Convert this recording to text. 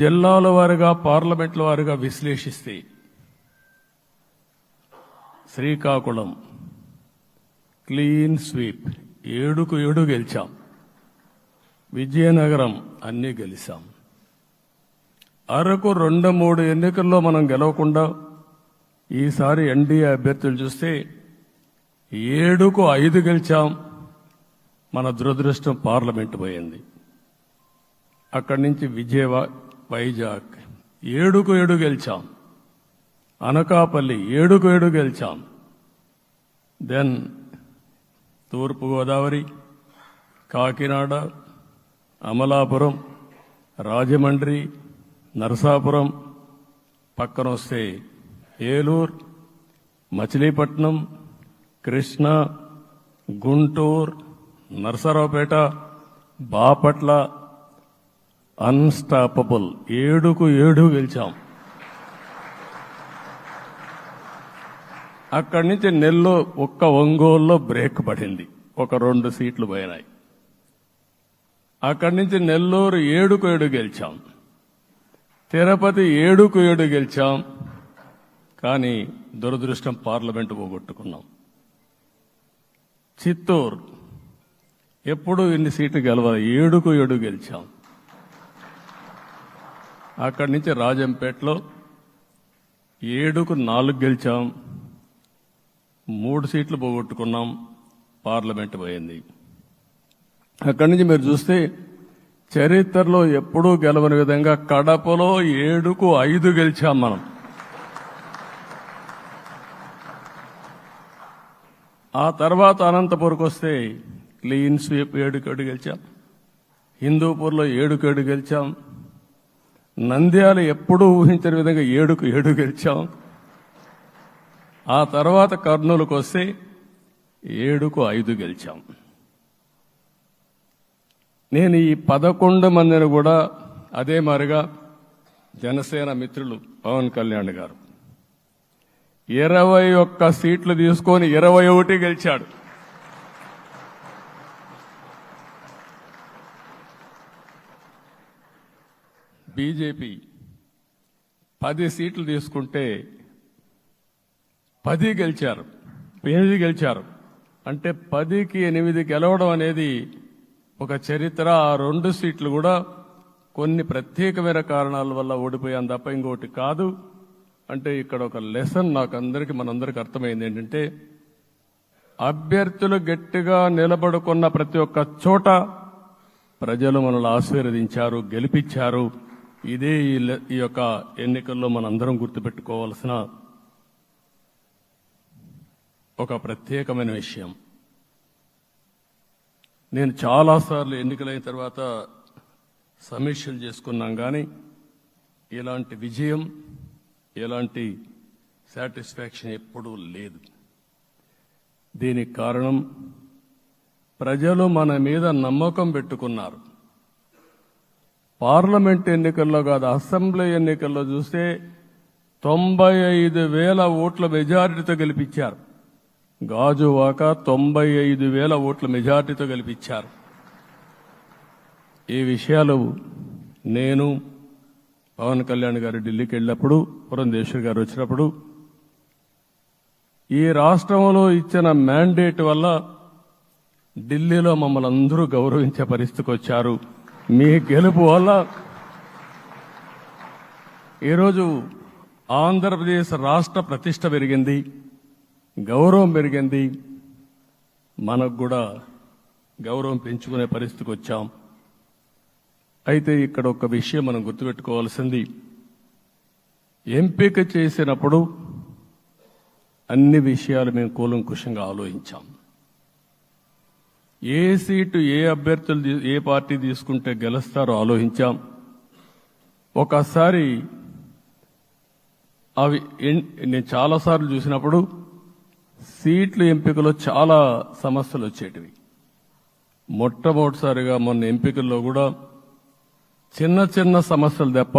జిల్లాల వారుగా పార్లమెంట్ల వారుగా విశ్లేషిస్తే శ్రీకాకుళం క్లీన్ స్వీప్. ఏడుకు ఏడు గెలిచాం. విజయనగరం అన్నీ గెలిచాం అరకు రెండు మూడు ఎన్నికల్లో మనం గెలవకుండా ఈసారి ఎన్డీఏ అభ్యర్థులు చూస్తే ఏడుకు ఐదు గెలిచాం. మన దురదృష్టం పార్లమెంట్ పోయింది. అక్కడి నుంచి విజయవా వైజాగ్. ఏడుకు ఏడు గెలిచాం. అనకాపల్లి ఏడుకు ఏడు గెలిచాం. దెన్ తూర్పుగోదావరి కాకినాడ అమలాపురం రాజమండ్రి నరసాపురం పక్కన వస్తే ఏలూరు మచిలీపట్నం కృష్ణా గుంటూరు నరసరావుపేట బాపట్ల అన్స్టాపబుల్ ఏడుకు ఏడు గెలిచాం. అక్కడి నుంచి నెల్లో ఒక్క ఒంగోలులో బ్రేక్ పడింది. ఒక రెండు సీట్లు పోయినాయి. అక్కడి నుంచి నెల్లూరు ఏడుకు ఏడు గెలిచాం. తిరుపతి ఏడుకు ఏడు గెలిచాం. కానీ దురదృష్టం పార్లమెంటు పోగొట్టుకున్నాం. చిత్తూరు ఎప్పుడు ఇన్ని సీట్లు గెలవాలి ఏడుకు ఏడు గెలిచాం. అక్కడి నుంచి రాజంపేటలో ఏడుకు నాలుగు గెలిచాం మూడు సీట్లు పోగొట్టుకున్నాం పార్లమెంట్ పోయింది. అక్కడి నుంచి మీరు చూస్తే చరిత్రలో ఎప్పుడూ గెలవని విధంగా కడపలో ఏడుకు ఐదు గెలిచాం మనం. ఆ తర్వాత అనంతపురకు వస్తే క్లీన్ స్వీప్ ఏడుకేడు గెలిచాం హిందూపూర్లో ఏడుకేడు గెలిచాం నంద్యాల ఎప్పుడూ ఊహించని విధంగా ఏడుకు ఏడు గెలిచాం. ఆ తర్వాత కర్నూలుకు వస్తే ఏడుకు ఐదు గెలిచాం. నేను ఈ పదకొండు మందిని కూడా అదే మారిగా జనసేన మిత్రులు పవన్ కళ్యాణ్ గారు. ఇరవై ఒక్క సీట్లు తీసుకొని ఇరవై ఒకటి గెలిచాడు. బీజేపీ పది సీట్లు తీసుకుంటే పది గెలిచారు ఎనిమిది గెలిచారు. అంటే పదికి ఎనిమిది గెలవడం అనేది ఒక చరిత్ర. ఆ రెండు సీట్లు కూడా కొన్ని ప్రత్యేకమైన కారణాల వల్ల ఓడిపోయాను తప్ప ఇంకోటి కాదు. అంటే ఇక్కడ ఒక లెసన్ నాకు అందరికీ మనందరికి అర్థమైంది ఏంటంటే అభ్యర్థులు గట్టిగా నిలబడుకున్న ప్రతి ఒక్క చోట ప్రజలు మనల్ని ఆశీర్వదించారు గెలిపించారు. ఇదే ఈ ఈ యొక్క ఎన్నికల్లో మనందరం గుర్తుపెట్టుకోవాల్సిన ఒక ప్రత్యేకమైన విషయం. నేను చాలాసార్లు ఎన్నికలైన తర్వాత సమీక్షలు చేసుకున్నాం కానీ ఇలాంటి విజయం ఎలాంటి సాటిస్ఫాక్షన్ ఎప్పుడూ లేదు. దీనికి కారణం ప్రజలు మన మీద నమ్మకం పెట్టుకున్నారు. పార్లమెంట్ ఎన్నికల్లో కాదు అసెంబ్లీ ఎన్నికల్లో చూస్తే తొంభై ఐదు వేల ఓట్ల మెజారిటీతో గెలిపించారు. గాజువాక తొంభై ఐదు వేల ఓట్ల మెజారిటీతో గెలిపించారు. ఈ విషయాలు నేను పవన్ కళ్యాణ్ గారు ఢిల్లీకి వెళ్ళినప్పుడు పురంధేశ్వర్ గారు వచ్చినప్పుడు ఈ రాష్ట్రంలో ఇచ్చిన మ్యాండేట్ వల్ల ఢిల్లీలో మమ్మల్ని అందరూ గౌరవించే పరిస్థితికి వచ్చారు. మీ గెలుపు వల్ల ఈరోజు ఆంధ్రప్రదేశ్ రాష్ట్ర ప్రతిష్ట పెరిగింది గౌరవం పెరిగింది. మనకు కూడా గౌరవం పెంచుకునే పరిస్థితికి వచ్చాం. అయితే ఇక్కడ ఒక విషయం మనం గుర్తుపెట్టుకోవాల్సింది. ఎంపిక చేసినప్పుడు అన్ని విషయాలు మేము కూలంకుషంగా ఆలోచించాం. ఏ సీటు ఏ అభ్యర్థులు ఏ పార్టీ తీసుకుంటే గెలుస్తారో ఆలోచించాం. ఒకసారి అవి నేను చాలాసార్లు చూసినప్పుడు సీట్లు ఎంపికలో చాలా సమస్యలు వచ్చేటివి. మొట్టమొదటిసారిగా మొన్న ఎంపికల్లో కూడా చిన్న చిన్న సమస్యలు తప్ప